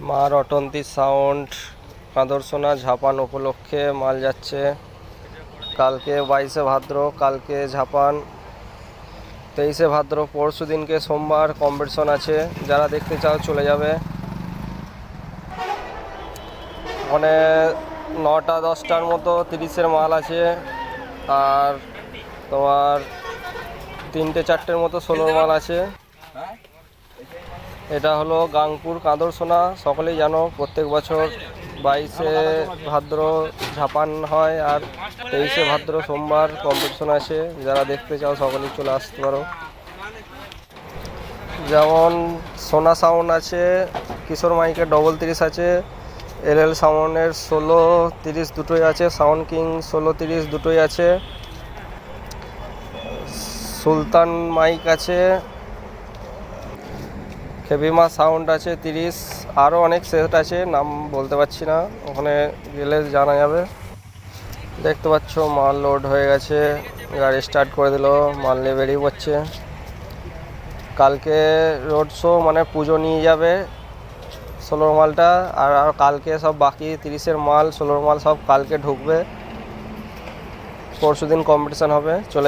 মা রটন্তী সাউন্ড, কাঁদরসোনা ঝাপান উপলক্ষে মাল যাচ্ছে। কালকে বাইশে ভাদ্র, কালকে ঝাপান। তেইশে ভাদ্র, পরশু দিনকে সোমবার, কম্পিটিশন আছে। যারা দেখতে চাও চলে যাবে। ওখানে নটা, দশটার মতো তিরিশের মাল আছে। আর তোমার তিনটে, চারটের মতো ষোলোর মাল আছে। এটা হলো গাংপুর কাঁদরসোনা সকলেই জানো প্রত্যেক বছর বাইশে ভাদ্র ঝাপান হয় আর তেইশে ভাদ্র সোমবার কম্পিটিশন আছে যারা দেখতে চাও সকলেই চলে আসতে পারো। যেমন সোনা সাউন্ড আছে, কিশোর মাইকের ডবল তিরিশ আছে, এল এল সাউন্ডের ষোলো তিরিশ দুটোই আছে, সাউন্ড কিং ষোলো তিরিশ দুটোই আছে। সুলতান মাইক আছে খেবিমা সাউন্ড আছে তিরিশ আরও অনেক সেট আছে, নাম বলতে পারছি না, ওখানে গেলে জানা যাবে। দেখতে পাচ্ছ, মাল লোড হয়ে গেছে, গাড়ি স্টার্ট করে দিল, মাল নিয়ে বেরিয়ে পড়ছে। কালকে রোড শো মানে পুজো নিয়ে যাবে ষোলোর মালটা, আর আর কালকে সব বাকি তিরিশের মাল ষোলোর মাল সব কালকে ঢুকবে। পরশু দিন কম্পিটিশান হবে, চলে